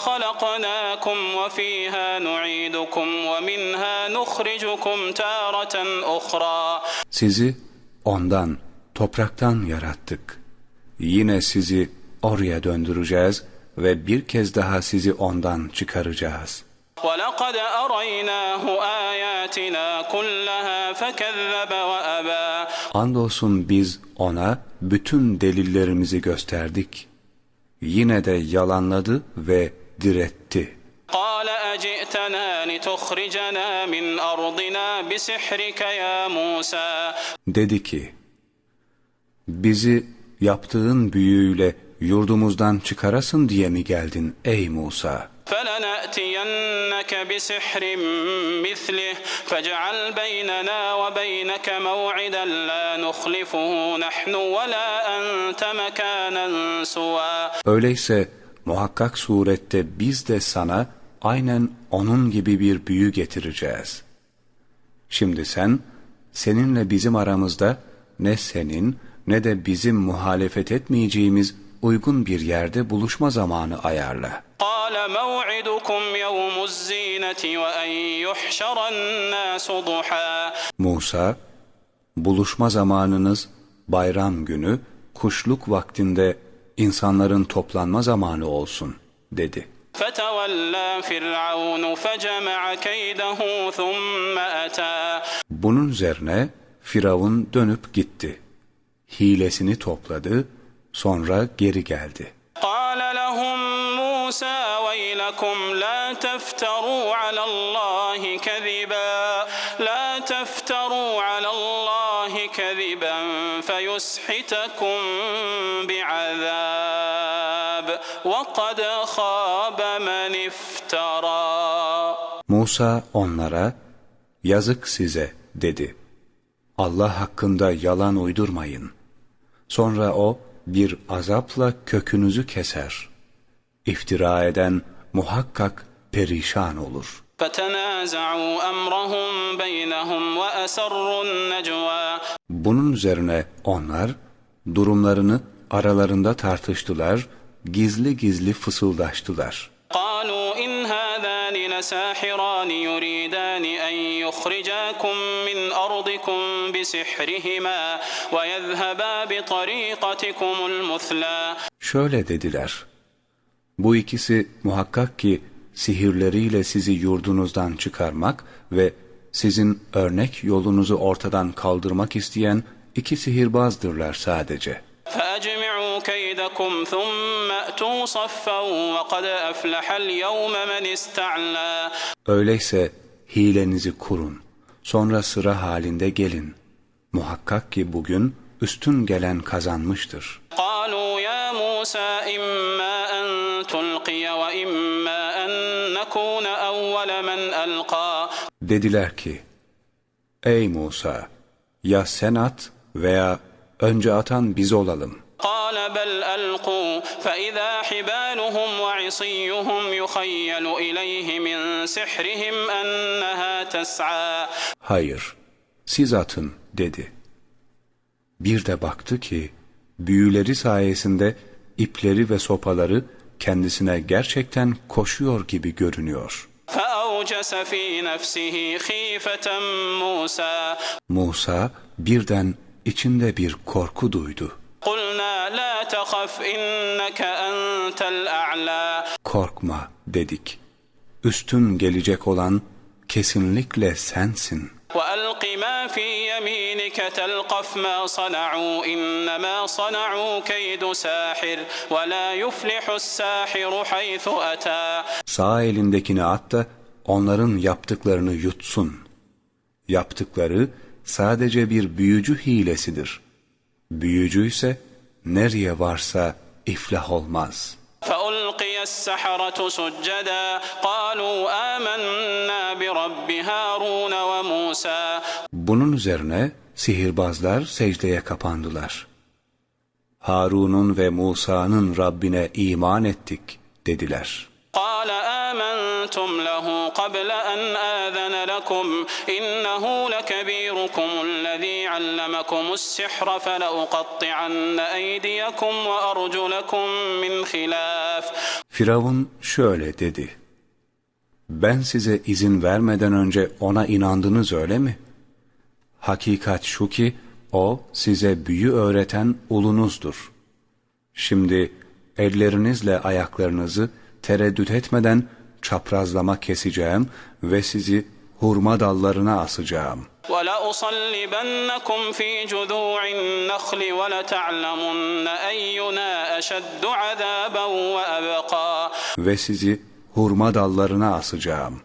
خلقناكم وفيها نعيدكم ومنها نخرجكم تارة أخرى Sizi ondan, topraktan yarattık. Yine sizi oraya döndüreceğiz ve bir kez daha sizi ondan çıkaracağız. ولقد أريناه آياتنا كلها فكذب وأبى Andolsun biz ona bütün delillerimizi gösterdik. Yine de yalanladı ve diretti. قال أجئتنا لتخرجنا من أرضنا بسحرك يا موسى Dedi ki, bizi yaptığın büyüyle yurdumuzdan çıkarasın diye mi geldin ey Musa? فلنأتينك بسحر مثله فاجعل بيننا وبينك موعدا لا نخلفه نحن ولا أنت مكانا سوى Öyleyse muhakkak surette biz de sana aynen onun gibi bir büyü getireceğiz. Şimdi sen, seninle bizim aramızda ne senin ne de bizim muhalefet etmeyeceğimiz uygun bir yerde buluşma zamanı ayarla. قال موعدكم يوم الزينة وأن يحشر الناس ضحى Musa, buluşma zamanınız bayram günü, kuşluk vaktinde insanların toplanma zamanı olsun, dedi. فتولى فرعون فجمع كيده ثم أتى Bunun üzerine Firavun dönüp gitti. Hilesini topladı, sonra geri geldi. قال فيسحتكم بعذاب وقد خاب من افترى Musa onlara, yazık size dedi. Allah hakkında yalan uydurmayın. Sonra o bir azapla kökünüzü keser. İftira eden muhakkak perişan olur. فتنازعوا أمرهم بينهم وأسروا النجوى Bunun üzerine onlar durumlarını aralarında tartıştılar, gizli gizli fısıldaştılar. قالوا إن هذان لساحران يريدان أن يخرجاكم من أرضكم بسحرهما ويذهبا بطريقتكم المثلى Şöyle dediler. Bu ikisi muhakkak ki sihirleriyle sizi yurdunuzdan çıkarmak ve sizin örnek yolunuzu ortadan kaldırmak isteyen iki sihirbazdırlar sadece. فأجمعوا كيدكم ثم أتوا صفا وقد أفلح اليوم من استعلى Öyleyse hilenizi kurun. Sonra sıra halinde gelin. Muhakkak ki bugün üstün gelen kazanmıştır. قالوا يا موسى إما أن تلقي وإما Dediler ki, Ey Musa! Ya sen at veya önce atan biz olalım. قال بل ألقوا فإذا حبالهم وعصيهم يخيل إليه من سحرهم أنها تسعى Hayır, siz atın dedi. Bir de baktı ki, büyüleri sayesinde ipleri ve sopaları kendisine gerçekten koşuyor gibi görünüyor. Musa birden içinde bir korku duydu. Korkma dedik. Üstün gelecek olan kesinlikle sensin.'' وألق ما في يمينك تلقف ما صنعوا إنما صنعوا كيد ساحر ولا يفلح الساحر حيث أتى Sağ elindekini at da onların yaptıklarını yutsun. Yaptıkları sadece bir büyücü hilesidir. Büyücü ise nereye varsa iflah olmaz. فألقي السحرة سجدا قالوا آمنا برب هارون وموسى Bunun üzerine sihirbazlar secdeye kapandılar. Harun'un ve Musa'nın Rabbine iman ettik dediler. قال آمنتم له قبل أن آذن لكم إنه لكبيركم الذي علمكم السحر فلأقطعن أيديكم وأرجلكم من خلاف Firavun şöyle dedi. Ben size izin vermeden önce ona inandınız öyle mi? Hakikat şu ki o size büyü öğreten ulunuzdur. Şimdi ellerinizle ayaklarınızı tereddüt etmeden çaprazlama keseceğim ve sizi hurma dallarına asacağım. وَلَأُصَلِّبَنَّكُمْ فِي جُذُوعِ النَّخْلِ وَلَتَعْلَمُنَّ أَيُّنَا أَشَدُّ عَذَابًا وَأَبْقَى Ve sizi hurma dallarına asacağım.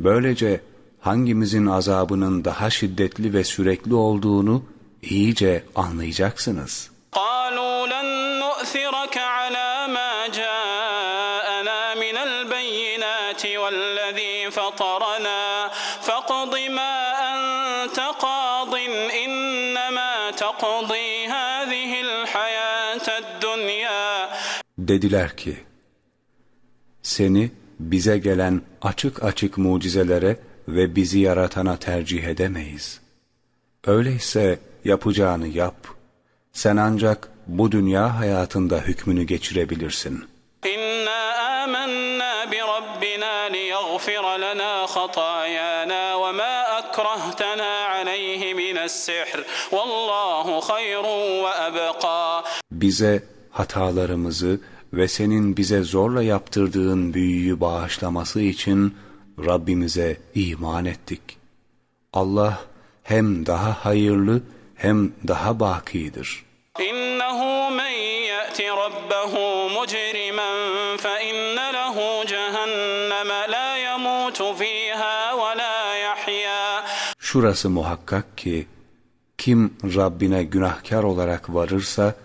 Böylece hangimizin azabının daha şiddetli ve sürekli olduğunu iyice anlayacaksınız. قالوا لن نؤثرك على ما جاءنا dediler ki, Seni bize gelen açık açık mucizelere ve bizi yaratana tercih edemeyiz. Öyleyse yapacağını yap. Sen ancak bu dünya hayatında hükmünü geçirebilirsin. İnna amennâ bi Rabbina liyaghfira lana hatayana ve ma akrahtana aleyhi mine's-sihr. Vallahu hayrun ve ebqa. Bize hatalarımızı ve senin bize zorla yaptırdığın büyüyü bağışlaması için Rabbimize iman ettik. Allah hem daha hayırlı hem daha bakidir. İnnehu men ye'ti rabbehu mujrimen fe inne lehu cehenneme la yemutu fiha ve la yahya. Şurası muhakkak ki kim Rabbine günahkar olarak varırsa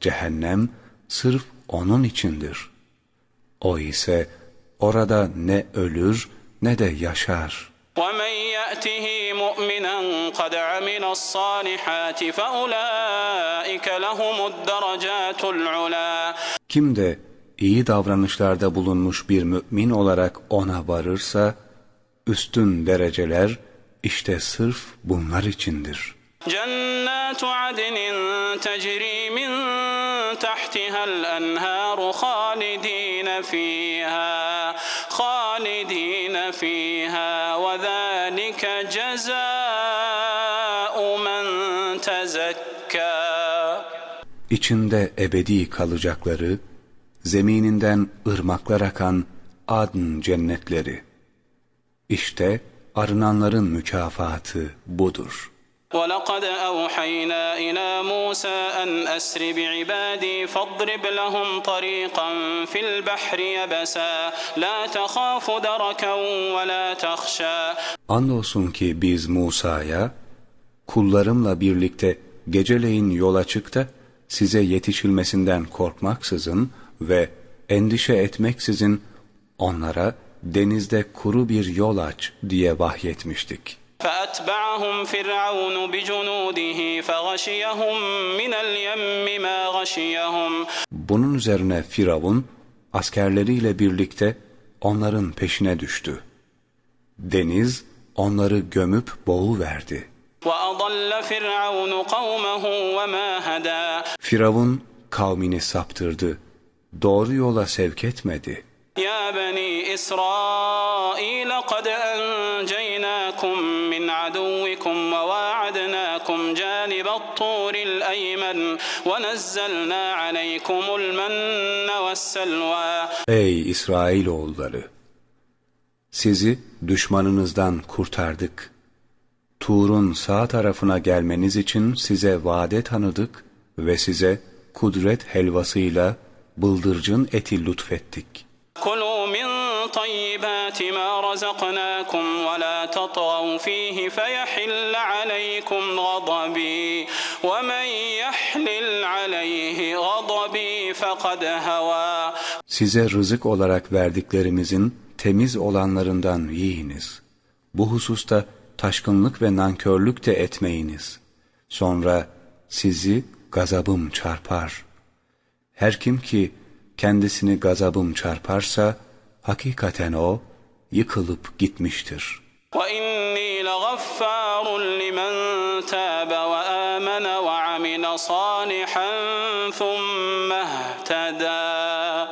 cehennem sırf onun içindir. O ise orada ne ölür ne de yaşar. ومن يأته مؤمنا قد عمل الصالحات فأولئك لهم الدرجات العلا Kim de iyi davranışlarda bulunmuş bir mümin olarak ona varırsa üstün dereceler işte sırf bunlar içindir. جنات عدن تجري من تحتها الأنهار خالدين فيها خالدين فيها وذلك جزاء من تزكى İçinde ebedi kalacakları, zemininden ırmaklar akan adn cennetleri. İşte arınanların mükafatı budur. ولقد أوحينا إلى موسى أن أسر بعبادي فاضرب لهم طريقا في البحر يبسا لا تخاف دركا ولا تخشى Andolsun ki biz Musa'ya, kullarımla birlikte geceleyin yola çık da size yetişilmesinden korkmaksızın ve endişe etmeksizin onlara denizde kuru bir yol aç diye vahyetmiştik. فأتبعهم فرعون بجنوده فغشيهم من اليم ما غشيهم Bunun üzerine Firavun askerleriyle birlikte onların peşine düştü. Deniz onları gömüp boğuverdi. وأضل فرعون قومه وما هدى Firavun kavmini saptırdı. Doğru yola sevk etmedi. يا بني إسرائيل قد الأيمن ونزلنا عليكم المن والسلوى Ey İsrailoğulları! Sizi düşmanınızdan kurtardık. Tur'un sağ tarafına gelmeniz için size vade tanıdık ve size kudret helvasıyla bıldırcın eti lütfettik. كلوا من طيبات ما رزقناكم ولا تطغوا فيه فيحل عليكم غضبي ومن Size rızık olarak verdiklerimizin temiz olanlarından yiyiniz. Bu hususta taşkınlık ve nankörlük de etmeyiniz. Sonra sizi gazabım çarpar. Her kim ki kendisini gazabım çarparsa, hakikaten o yıkılıp gitmiştir. وإني لغفار لمن تاب وآمن وعمل صالحا ثم اهتدى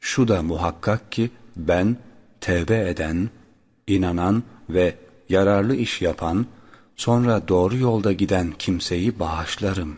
şu da muhakkak ki ben tevbe eden, inanan ve yararlı iş yapan, sonra doğru yolda giden kimseyi bağışlarım.